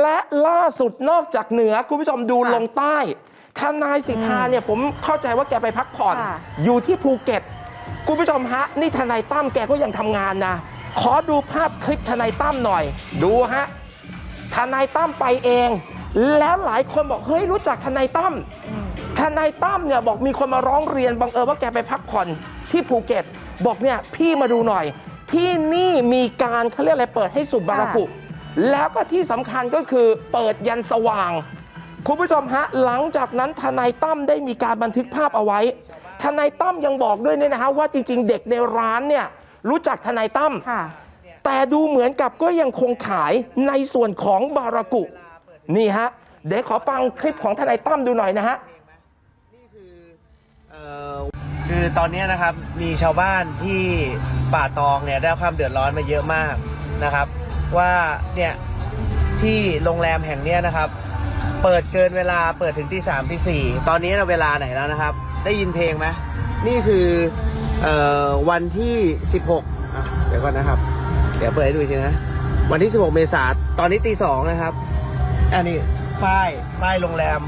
และล่าสุดนอกจากเหนือคุณผู้ชมดูค่ะลงใต้ ทนายสิทธาเนี่ยผมเข้าใจว่าแกไปพักผ่อน ค่ะ อยู่ที่ภูเก็ต คุณผู้ชมฮะ นี่ทนายตั้มแกก็ยังทำงานนะ ขอดูภาพคลิปทนายตั้มหน่อย ดูฮะ ทนายตั้มไปเอง แล้วหลายคนบอกเฮ้ยรู้จักทนายตั้มทนายตั้มเนี่ยบอกมีคนมาร้องเรียนบังเอิญว่าแกไปพักผ่อนที่ภูเก็ต บอกเนี่ยพี่มาดูหน่อย ที่นี่มีการเขาเรียกอะไรเปิดให้สุบบารากุ แล้วก็ที่สำคัญก็คือเปิดยันสว่าง คุณผู้ชมฮะ หลังจากนั้นทนายตั้มได้มีการบันทึกภาพเอาไว้ ทนายตั้มยังบอกด้วยเนี่ยนะฮะว่าจริง ๆ เด็กในร้านเนี่ยรู้จักทนายตั้ม ค่ะ แต่ดูเหมือนกับก็ยังคงขายในส่วนของบารากุ นี่ฮะ เดี๋ยวขอฟังคลิปของทนายตั้มดูหน่อยนะฮะเอ่อคือตอนนี้นะครับมีชาวบ้านที่ป่าตองเนี่ยได้รับความเดือดร้อนมาเยอะมากนะครับ ว่าเนี่ยที่โรงแรมแห่งเนี้ยนะครับ เปิดเกินเวลาเปิดถึงตีสามตีสี่ตอนนี้เราเวลาไหนแล้วนะครับ ได้ยินเพลงไหมนี่คือเอ่อวันที่16อะเดี๋ยวก่อนนะครับ เดี๋ยวเปิดให้ดูทีนะ วันที่16เมษาตอนนี้ตีสองนะครับอันนี้ป้ายป้ายโรงแรม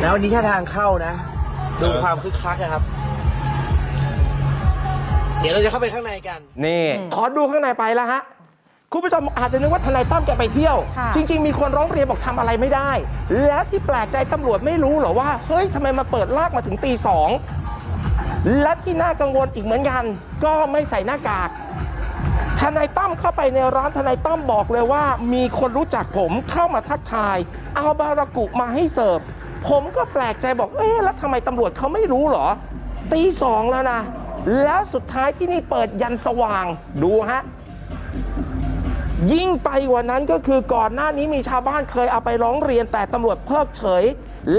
แล้วนี้แค่ทางเข้านะ ดูความคึกคักนะครับ ดี๋ยวเราจะเข้าไปข้างในกัน นี่ ขอดูข้างในไปแล้วฮะ คุณผู้ชมอาจจะนึกว่าทนายตั้มแกไปเที่ยว ค่ะ จริง ๆ มีคนร้องเรียนบอกทำอะไรไม่ได้ แล้วที่แปลกใจตำรวจไม่รู้เหรอว่า เฮ้ยทำไมมาเปิดลากมาถึงตีสองและที่น่ากังวลอีกเหมือนกัน ก็ไม่ใส่หน้ากาก ทนายตั้มเข้าไปในร้านทนายตั้มบอกเลยว่า มีคนรู้จักผมเข้ามาทักทาย เอาบารากุมาให้เสิร์ฟ ผมก็แปลกใจบอกเอ๊ะแล้วทำไมตำรวจเขาไม่รู้เหรอ ตีสองแล้วนะ แล้วสุดท้ายที่นี่เปิดยันสว่างดูฮะยิ่งไปกว่านั้นก็คือก่อนหน้านี้มีชาวบ้านเคยเอาไปร้องเรียนแต่ตำรวจเพิกเฉย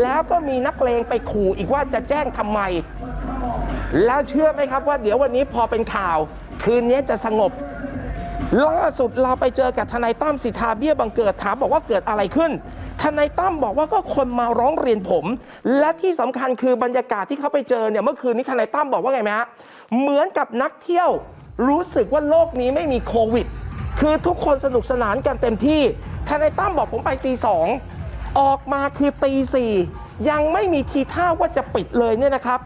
แล้วก็มีนักเลงไปขู่อีกว่าจะแจ้งทำไม แล้วเชื่อไหมครับว่าเดี๋ยววันนี้พอเป็นข่าว คืนนี้จะสงบล่าสุดเราไปเจอกับทนายตั้มสิทธาเบี้ยบังเกิดถามบอกว่าเกิดอะไรขึ้น ทนายตั้มบอกว่าก็คนมาร้องเรียนผม และที่สำคัญคือบรรยากาศที่เขาไปเจอเนี่ยเมื่อคืนนี้ทนายตั้มบอกว่าไงไหมฮะเหมือนกับนักเที่ยวรู้สึกว่าโลกนี้ไม่มีโควิด คือทุกคนสนุกสนานกันเต็มที่ทนายตั้มบอกผมไปตีสองออกมาคือตีสี่ยังไม่มีทีท่าว่าจะปิดเลยเนี่ยนะครับ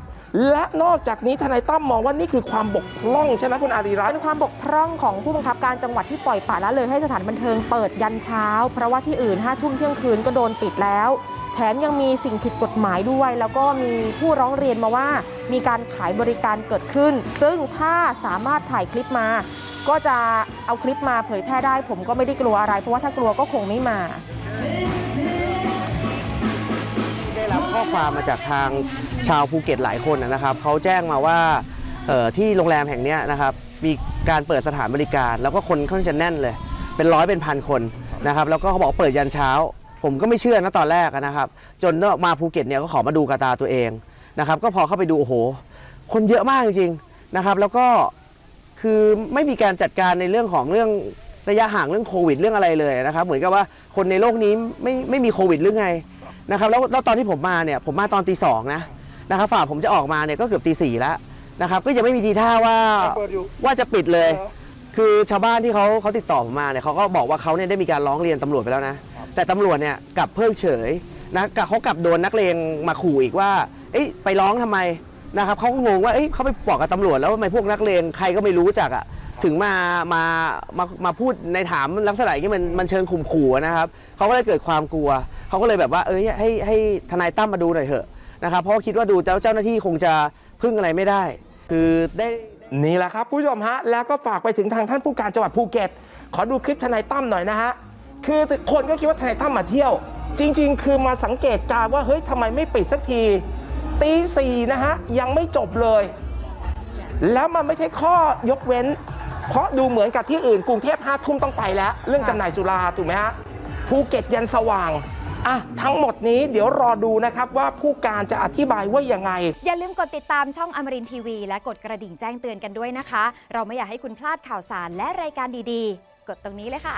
และนอกจากนี้ทนายตั้มมองว่านี่คือความบกพร่องใช่ไหมคุณอารีรัตน์เป็นความบกพร่องของผู้บังคับการจังหวัดที่ปล่อยปละละเลยให้สถานบันเทิงเปิดยันเช้า เพราะว่าที่อื่นห้าทุ่มเที่ยงคืนก็โดนปิดแล้ว แถมยังมีสิ่งผิดกฎหมายด้วย แล้วก็มีผู้ร้องเรียนมาว่า มีการขายบริการเกิดขึ้น ซึ่งถ้าสามารถถ่ายคลิปมา ก็จะเอาคลิปมาเผยแพร่ได้ ผมก็ไม่ได้กลัวอะไร เพราะว่าถ้ากลัวก็คงไม่มา อความมาจากทางชาวภูเก็ตหลายคนนะครับเขาแจ้งมาว่าที่โรงแรมแห่งนี้นะครับมีการเปิดสถานบริการ แล้วก็คนค่อนข้างจะแน่นเลย เป็นร้อยเป็นพันคนนะครับแล้วก็เขาบอกเปิดยันเช้า ผมก็ไม่เชื่อนะตอนแรกนะครับ จนมาภูเก็ตเนี่ยก็ขอมาดูกระตาตัวเองนะครับก็พอเข้าไปดูโอ้โห คนเยอะมากจริงๆนะครับ แล้วก็คือไม่มีการจัดการในเรื่องของเรื่องระยะห่างเรื่องโควิดเรื่องอะไรเลยนะครับ เหมือนกับว่าคนในโลกนี้ไม่ไม่มีโควิดหรือไง นะครับแล้วแล้วตอนที่ผมมาเนี่ยผมมาตอนตีสองนะนะครับฝ่าผมจะออกมาเนี่ยก็เกือบตีสี่แล้วนะครับก็ยังไม่มีทีท่าว่าว่าจะปิดเลย คือชาวบ้านที่เขาเขาติดต่อผมมาเนี่ยเขาก็บอกว่าเขาเนี่ยได้มีการร้องเรียนตำรวจไปแล้วนะ แต่ตำรวจเนี่ยกลับเพิกเฉยนะกลับเขากลับโดนนักเลงมาขู่อีกว่า เอ้ยไปร้องทำไมนะครับเขาก็งงว่าเอ้ยเขาไปบอกกับตำรวจแล้วทำไมพวกนักเลงใครก็ไม่รู้จักอะถึงมามามามาพูดในถามลักษณะอย่างนี้มันมันเชิงข่มขู่นะครับเขาก็เลยเกิดความกลัว เขาก็เลยแบบว่าเอ้ยให้ให้ทนายตั้มมาดูหน่อยเถอะนะครับเพราะว่าคิดว่าดูเจ้าเจ้าหน้าที่คงจะพึ่งอะไรไม่ได้ คือได้นี่แหละครับผู้ชมฮะแล้วก็ฝากไปถึงทางท่านผู้การจังหวัดภูเก็ต ขอดูคลิปทนายตั้มหน่อยนะฮะคือคนก็คิดว่าทนายตั้มมาเที่ยว จริง ๆ คือมาสังเกตการ์ว่าเฮ้ยทำไมไม่ปิดสักทีตีสี่นะฮะยังไม่จบเลย แล้วมันไม่ใช่ข้อยกเว้น เพราะดูเหมือนกับที่อื่นกรุงเทพห้าทุ่มต้องไปแล้ว เรื่องจำหน่ายสุราถูกไหมฮะภูเก็ตยันสว่าง อะทั้งหมดนี้เดี๋ยวรอดูนะครับว่าผู้การจะอธิบายว่ายังไง อย่าลืมกดติดตามช่องอมรินทีวี และกดกระดิ่งแจ้งเตือนกันด้วยนะคะ เราไม่อยากให้คุณพลาดข่าวสารและรายการดีๆ กดตรงนี้เลยค่ะ